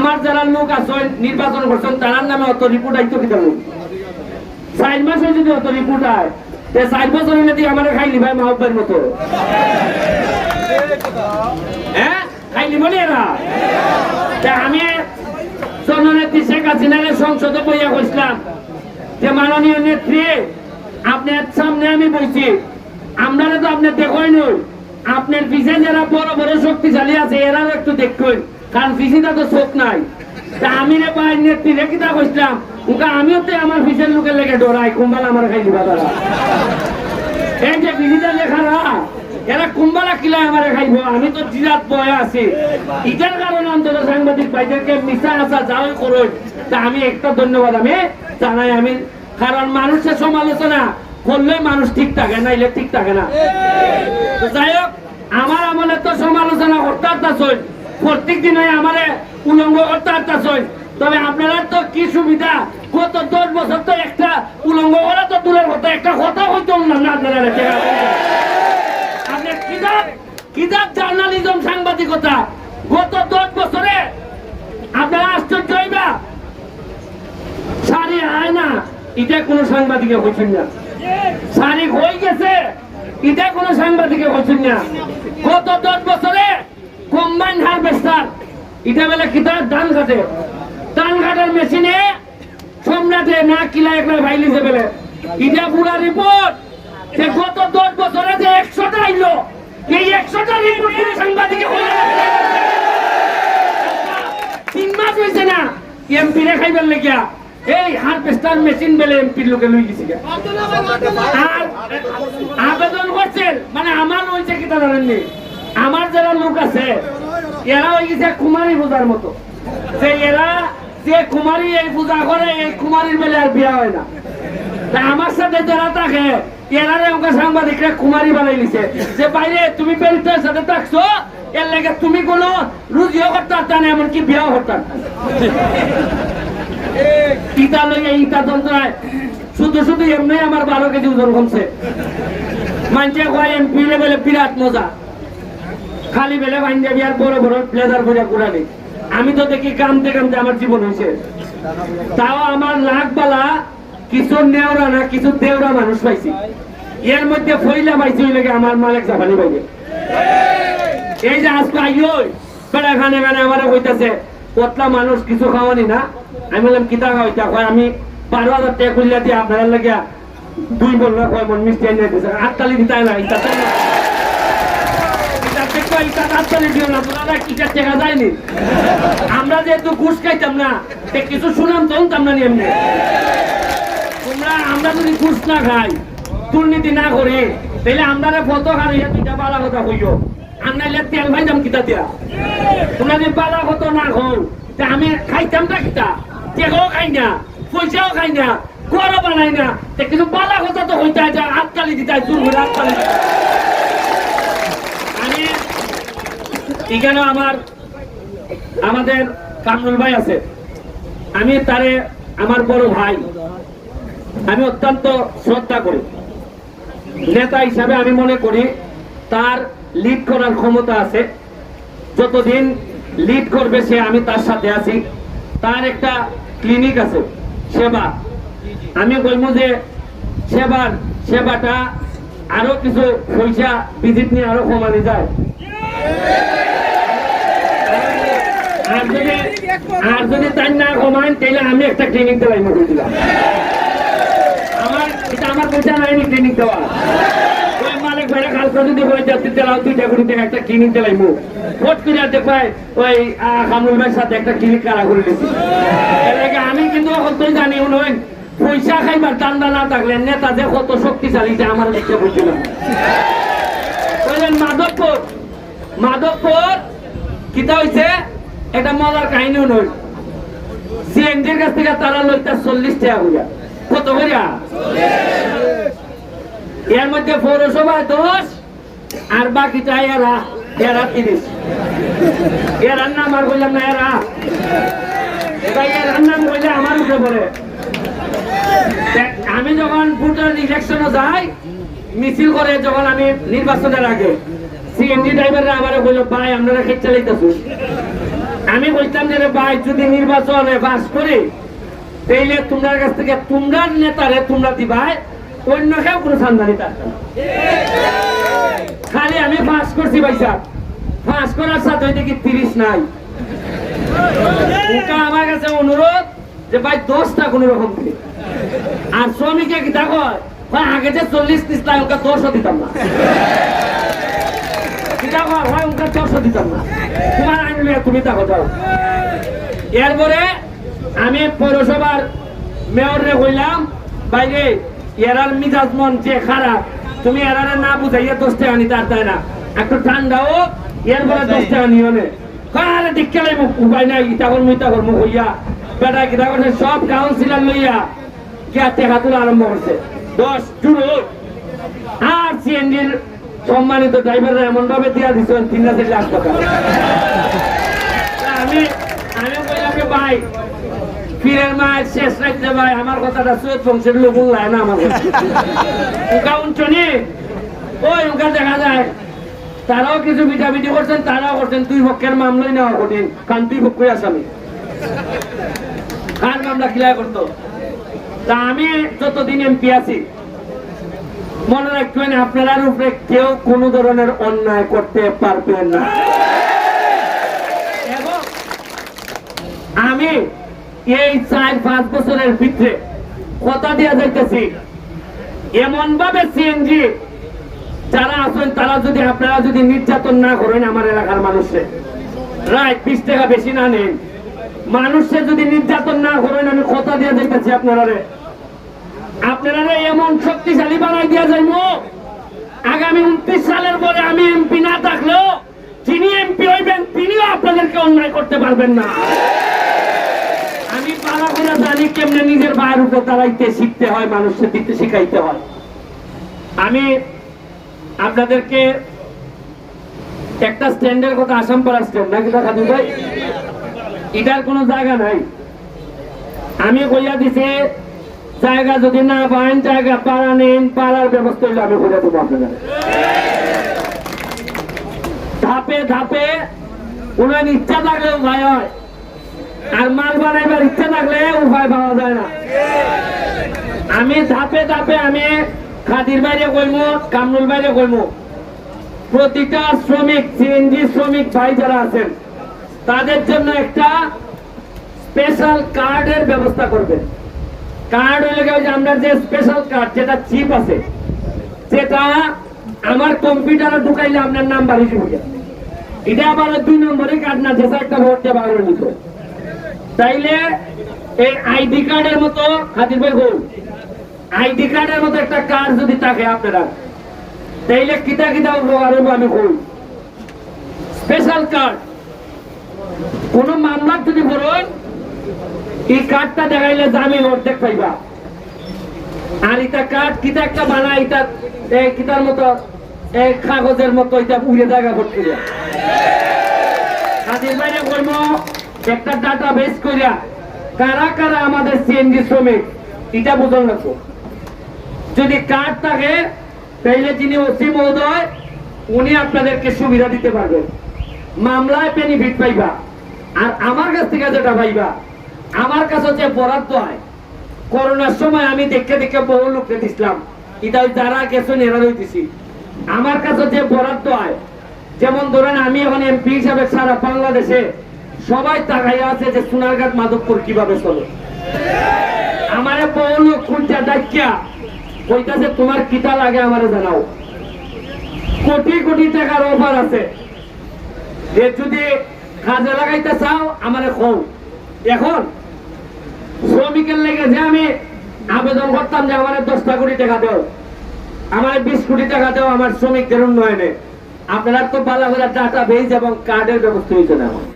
আমার যারা লোক আছে নির্বাচন করছেন তার নামে অত রিপোর্ট আইতো কি দেবো চার মাসে যদি অত রিপোর্ট আয়, তে চার বছর হইলে দিয়ে আমার খাইলি ভাই মাহব্বের মতো। হ্যাঁ খাইলি বলি এরা? আমি জননেত্রী শেখ হাসিনার সংসদে বইয়া কইছিলাম যে, মাননীয় নেত্রী আপনার সামনে আমি বলছি আমরা তো আপনি দেখই নই। আপনার পিছে যারা বড় বড় শক্তিশালী আছে, এরাও একটু দেখুন। কারণ পিছিটা তো চোখ নাই। তা আমি রে পাই নেত্রী রেখে তা কইছিলাম? আমিও তো আমার পিছের লোকের লেগে ডরাই, কুম্বাল আমার খাই দিবা তারা। এই যে পিছিটা লেখারা এরা কুম্বালা কিলা আমার খাইব, আমি তো জিরাত বয়ে আছি। ইটার কারণে অন্তত সাংবাদিক ভাইদেরকে মিশা আসা যাও করুন। তা আমি একটা ধন্যবাদ, আমি জানাই, আমি কারণ মানুষের সমালোচনা করলে মানুষ ঠিক থাকে নাইলে ঠিক থাকে না। যাই হোক, আমার আমলে তো সমালোচনা করতে আসতেছই প্রত্যেক দিনে আমারে উলঙ্গ করতে আসতেছই তবে আপনারা তো কি সুবিধা? গত দশ বছর তো একটা উলঙ্গ করা তো দূরের কথা, একটা কথা হইতো না আপনারা সাংবাদিকতা, গত দশ বছরে আপনারা আশ্চর্য হইবা সারি আয় না, এটা কোনো সাংবাদিকে হইছেন না। সারি হয়ে গেছে, এটা কোনো সাংবাদিকে হইছেন না। গত দশ বছরে কম্বাইন হারভেস্টার এটা বেলা কিতাব ধান কাটে? ধান কাটার মেশিনে সম্রাটে না কিলা একলা ভাইলিছে বেলে। এটা পুরা রিপোর্ট যে গত দশ বছরে যে একশোটা আইলো, এই একশোটা রিপোর্ট কোনো সাংবাদিকে। তিন মাস হয়েছে না এমপি রে খাইবার লেগিয়া। এই হারভেস্টার মেশিন বেলে এমপির লোকে লই গেছে। আর আবেদন করছেন মানে আমার হয়েছে কি তারা জানেননি আমার যারা লোক আছে, এরা হয়ে গেছে কুমারী পূজার মতো। যে এরা যে কুমারী এই পূজা করে, এই কুমারীর বেলে আর বিয়া হয় না। আমার সাথে যারা থাকে, এরারে ওকে সাংবাদিকরা কুমারী বানাই নিছে যে বাইরে তুমি বেরিতের সাথে থাকছো, এর লাগে তুমি কোনো রুজিও করতে না, এমনকি বিয়াও করতে। ইটা লইয়া ইটা যন্ত্রণায় শুধু শুধু এমনি আমার বারো কেজি ওজন কমছে। মানছে কয়, এমপি লেভেলে বিরাট মজা। খালি বেলে পাঞ্জাবি আর বড় বড় ব্লেজার পরে ঘুরানি আমি তো দেখি কামতে কামতে আমার জীবন হয়েছে তাও আমার লাখ বালা কিছু নেওরা না, কিছু দেওরা মানুষ পাইছি। এর মধ্যে ফইলা পাইছি ওই লেগে আমার মালিক জাপানি পাইবে এই যে আজকে আইও, বেড়া খানে খানে আমার কইতাছে কতলা মানুষ কিছু খাওয়ানি না? আমি বললাম কিতা খাওয়াইতা কয়, আমি বারো হাজার টাকা খুললা দিয়ে আপনার লাগে দুই বল না কয়, মন মিষ্টি এনে দিছে। আটকালি দিতাই না ইটা তাই না ইটা দেখো ইটা আটকালি দিও না তোরা কিটা টাকা যায়নি আমরা যেহেতু ঘুষ খাইতাম না কিছু শুনাম তো আমরা এমনি। তোমরা, আমরা যদি ঘুষ না খাই, দুর্নীতি না করি তাহলে আমরা ফত হারিয়ে দুইটা কথা হইও আমরা তেল ভাইতাম কিতা দিয়া তোমরা যদি বালা কত না খাও তা আমি খাইতাম না কিতা? টেকাও খাই না, পয়সাও খাই না গরও বানাই না, তে কিছু বালা কথা তো হইতে আছে আটকালি দিতাই দূর করে আটকালি দিতাই। আমি এখানে আমার, আমাদের কামরুল ভাই আছে। আমি তারে, আমার বড় ভাই। আমি অত্যন্ত শ্রদ্ধা করি। নেতা হিসাবে আমি মনে করি, তার লিড করার ক্ষমতা আছে। যতদিন লিড করবে সে, আমি তার সাথে আছি। তার একটা ক্লিনিক আছে, সেবা। আমি বলব যে, সেবার, সেবাটা আরও কিছু পয়সা ভিজিট নিয়ে আরও কমানো যায়। আর যদি তাই না কমান তাহলে আমি একটা দিলাম। আমার এটা আমার পয়সা আমি কিন্তু জানি পয়সা খাইবার দান্দা না থাকলে নেতা যে কত শক্তিশালী আমার দেখতে বুঝছিলাম মাধবপুর মাধবপুর, কিতা হয়েছে এটা মজার কাহিনীও নয়। সিএনজির কাছ থেকে তারা লইতা চল্লিশ টাকা করিয়া কত করিয়া এর মধ্যে পৌরসভায় দশ আর বাকিটা এরা এরা তিরিশ। এরার নাম আর বললাম না এরা। এরার নাম বললে আমার উঠে পড়ে। আমি যখন ভোটার ইলেকশনে যাই মিছিল করে যখন আমি নির্বাচনের আগে সিএনজি ড্রাইভাররা আমার বলল ভাই আপনারা খেট চালাইতেছ। আমি বলতাম যে ভাই, যদি নির্বাচনে বাস করি, তাইলে তোমার কাছ থেকে তোমরা নেতারে তোমরা দিবাই, অন্য কেউ কোনো থাকবে খালি আমি পাস করছি ভাইসা পাস করার সাথে দেখি তিরিশ নাই। আমার কাছে অনুরোধ যে ভাই, দশটা কোনো রকম দিলে আর শ্রমিকে দেখো, ভাই, আগে যে চল্লিশ তিরিশ লাখ দশও দিতাম না। ওকে দিতাম তোমার তুমি এরপরে আমি পৌরসভার মেয়রে কইলাম বাইরে এরার মিজাজ মন যে খারাপ তুমি এরারে না বুঝাইয়া দশটা আনি তার তাই না? একটু ঠান্ডা হোক এরপরে দশটা আনিও নে দিকে মুখ উপায় নাই হইয়া বেটা কিতা করছে সব কাউন্সিলর লইয়া টেকা আরম্ভ করছে। দশ আর সম্মানিত ড্রাইভাররা এমন ভাবে দিয়া দিচ্ছেন তিন লাখ লাখ টাকা আমি আমি কইলাম যে ভাই পীরের মায়ের শেষ রাখতে ভাই, আমার কথাটা সৈয়দ বংশের লোক না আমার উকা ওই উকা দেখা যায়, তারাও কিছু পিঠাপিঠি করছেন, তারাও করছেন, দুই পক্ষের মামলাই নেওয়া কঠিন, কারণ দুই পক্ষই আসামি। কার মামলা ক্লিয়ার করতো? তা আমি যতদিন এমপি আছি মনে রাখবেন, আপনার উপরে কেউ কোনো ধরনের অন্যায় করতে পারবেন না। আমি এই চার পাঁচ বছরের ভিতরে কথা দিয়ে যাইতেছি এমন ভাবে সিএনজি যারা আছেন, তারা যদি, আপনারা যদি নির্যাতন না করেন আমার এলাকার মানুষে রাইট বিশ টাকা বেশি না নেন। মানুষে যদি নির্যাতন না করেন, আমি কথা দিয়ে যাইতেছি আপনারা আপনারা এমন শক্তিশালী বানাই দিয়া যাইব আগামী উনত্রিশ সালের পরে আমি এমপি না থাকলেও যিনি এমপি হইবেন, তিনিও আপনাদেরকে অন্যায় করতে পারবেন না। আমি পালা করে জানি কেমনে নিজের উপর দাঁড়াইতে শিখতে হয়, মানুষকে দিতে শিখাইতে হয়। আমি আপনাদেরকে একটা স্ট্যান্ডের কথা আসাম স্ট্যান্ড, নাকি দেখা এটার কোনো জায়গা নাই। আমি কইয়া দিছি জায়গা যদি না পান, জায়গা পাড়া নেন, পাড়ার ব্যবস্থা হইলে আমি করে দেবো আপনাদের। ধাপে ধাপে উনার ইচ্ছা থাকলে উপায় হয়, আর মাল বানাইবার ইচ্ছা থাকলে উপায় পাওয়া যায় না। আমি ধাপে ধাপে আমি খাদির বাইরে কইমু, কামরুল বাইরে কইমু। প্রতিটা শ্রমিক সিএনজি শ্রমিক ভাই যারা আছেন, তাদের জন্য একটা স্পেশাল কার্ডের ব্যবস্থা করবেন। কার্ড কি ওই যে আমরা যে স্পেশাল কার্ড যেটা চিপ আছে, যেটা আমার কম্পিউটারে ঢুকাইলে আপনার নাম্বার হিসেবে হয়ে। এটা আবার দুই নম্বরের কার্ড না যেটা একটা ভোট দেওয়া হলো নিত তাইলে এই আইডি কার্ডের মতো খাতির ভাই গোল আইডি কার্ডের মতো একটা কার্ড যদি থাকে আপনারা, তাইলে কিতা কিতা উপকার হইব আমি কই স্পেশাল কার্ড কোন মামলার যদি বলুন এই কার্ডটা দেখাইলে জামিন অর্ধেক পাইবা। আর কার্ড কিতা একটা বানা এই কিতার মতো, এই কাগজের মতো এটা উড়ে করতে একটা ডাটা বেস কইরা কারা কারা আমাদের সিএনজি শ্রমিক, এটা বুঝন যদি কার্ড থাকে, তাইলে যিনি ওসি মহোদয়, উনি আপনাদেরকে সুবিধা দিতে পারবেন। মামলায় বেনিফিট পাইবা। আর আমার কাছ থেকে যেটা পাইবা আমার কাছে যে বরাদ্দ হয়, করোনার সময় আমি দেখে দেখে বহু লোককে দিছিলাম। ওই যারা গেছেন এরা দিছি। আমার কাছে যে বরাদ্দ হয়, যেমন ধরেন আমি এখন এমপি হিসাবে সারা বাংলাদেশে সবাই তাকাইয়া আছে যে সোনারঘাট মাধবপুর কীভাবে চলে। আমারে বহু লোক খুঁজতে ডাকিয়া কইতাছে, তোমার কিতা লাগে আমারে জানাও। কোটি কোটি টাকার অফার আছে। যে যদি কাজে লাগাইতে চাও, আমারে কও। এখন শ্রমিকের লেগে যে আমি আবেদন করতাম যে আমার দশটা কোটি টাকা দেও, আমার বিশ কোটি টাকা দেও, আমার শ্রমিকদের উন্নয়নে। আপনারা তো ভালো ভালো ডাটা বেজ এবং কার্ডের ব্যবস্থা হয়েছে না।